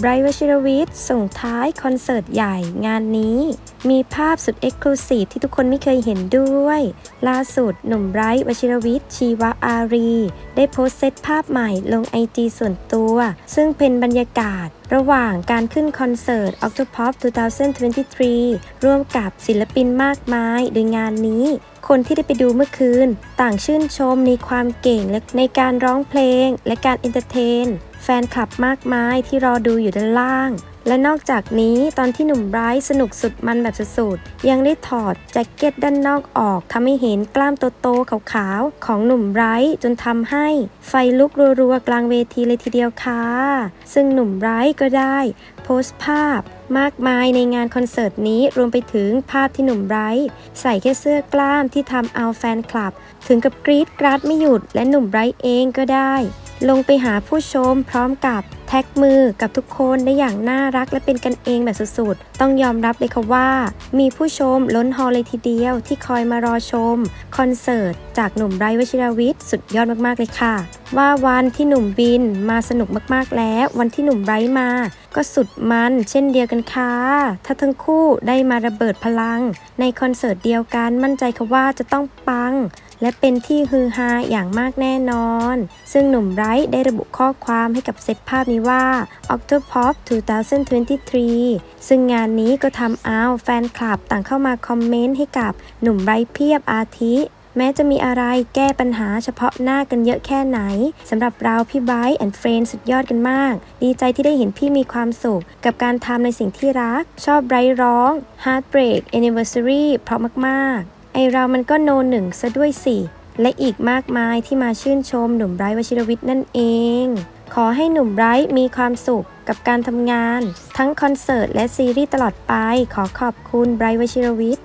ไบรท์วชิรวิทย์ส่งท้ายคอนเสิร์ตใหญ่งานนี้ มีภาพสุดเอ็กซ์คลูซีฟที่ทุกคนไม่เคยเห็นด้วย ล่าสุดหนุ่มไบรท์วชิรวิทย์ชีวะอารี ได้โพสต์เซตภาพใหม่ลงไอจีส่วนตัว ซึ่งเป็นบรรยากาศระหว่างการขึ้นคอนเสิร์ต Octopop 2023 ร่วมกับศิลปินมากมาย โดยงานนี้ คนที่ได้ไปดูเมื่อคืน ต่างชื่นชมในความเก่งและในการร้องเพลง และการเอนเตอร์เทน แฟนคลับมากมายที่รอดูอยู่ด้านล่าง และนอกจากนี้ตอนที่หนุ่มไบรท์สนุกสุดมันแบบสุดๆ ยังได้ถอดแจ็คเก็ตด้านนอกออกทำให้เห็นกล้ามโตๆขาวๆ ของหนุ่มไบรท์จนทำให้ไฟลุกรัวๆ กลางเวทีเลยทีเดียวค่ะ ซึ่งหนุ่มไบรท์ก็ได้ โพสต์ภาพมากมายในงานคอนเสิร์ตนี้รวมไปถึงภาพที่หนุ่มไบรท์ใส่แค่เสื้อกล้ามที่ทำเอาแฟนคลับ ถึงกับกรี๊ดกราดไม่หยุดและหนุ่มไบรท์เองก็ได้ ลงไปหาผู้ชมพร้อมกับแท็กมือกับทุกคนได้อย่างน่ารักและเป็นกันเองแบบสุดๆ ต้องยอมรับเลยค่ะว่า มีผู้ชมล้นฮอลเลยทีเดียวที่คอยมารอชม คอนเสิร์ต จากหนุ่มไบร์วชิรวิทย์สุดยอดมากๆเลยค่ะ ว่าวันที่หนุ่มบินมาสนุกมากๆแล้ว วันที่หนุ่มไบร์มา ก็สุดมันเช่นเดียวกันค่ะ ถ้าทั้งคู่ได้มาระเบิดพลัง ในคอนเสิร์ตเดียวกันมั่นใจค่ะว่าจะต้องปัง และเป็นที่ฮือฮาอย่างมากแน่นอน ซึ่งหนุ่มไบรท์ได้ระบุข้อความให้กับเซตภาพนี้ว่า Octopop 2023 ซึ่งงานนี้ก็ทำเอาแฟนคลับต่างเข้ามาคอมเมนต์ให้กับหนุ่มไบรท์เพียบอาทิ แม้จะมีอะไรแก้ปัญหาเฉพาะหน้ากันเยอะแค่ไหนสำหรับเราพี่ไบรท์แอนด์เฟรนสุดยอดกันมาก ดีใจที่ได้เห็นพี่มีความสุข กับการทำในสิ่งที่รัก ชอบไบรท์ร้อง Heartbreak Anniversary เพราะมากๆ ไอเรามันก็โนหนึ่งซะด้วยสิและอีกมากมายที่มาชื่นชมหนุ่มไบรท์วชิรวิทย์นั่นเอง ขอให้หนุ่มไบรท์มีความสุขกับการทำงาน ทั้งคอนเสิร์ตและซีรีส์ตลอดไป ขอขอบคุณไบรท์วชิรวิทย์